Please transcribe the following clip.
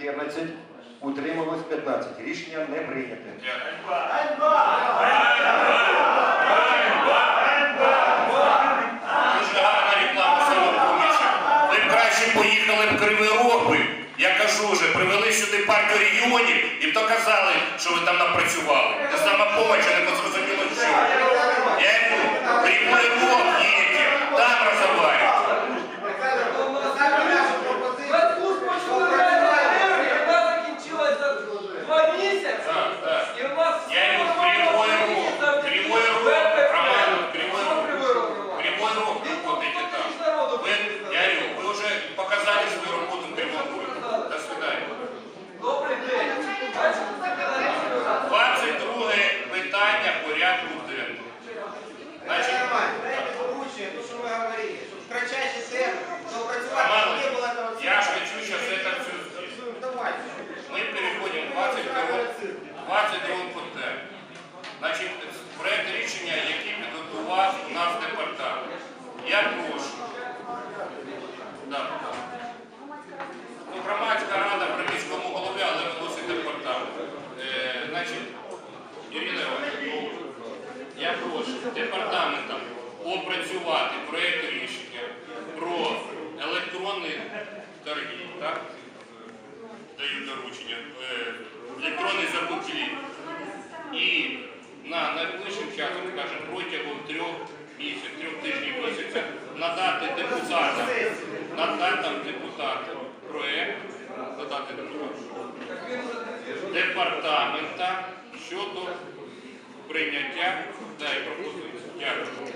14, утрималось 15. Рішення не прийняте. Дуже гарна реклама самопомічі. Ви б краще поїхали в Кривий Рог би. Я кажу вже, привели сюди партію регіонів і доказали, що ви там напрацювали. Це самопоміч, а не зрозуміло 22 питанню. Значить, проект рішення, який підготував у нас департамент. Я прошу. Ну, громадська рада при міському голові, але виносить департамент. Е, значить, Ірина Іванівна, я прошу департаментом опрацювати проект рішення про електронні торги, так? Даю доручення. Е, електронні закупівлі. На найближчим часом, скажімо, протягом трьох місяців, трьох тижнів місяця надати депутатам, надати депутатам проєкт, надати департамента щодо прийняття да, і пропозицію. Дякую.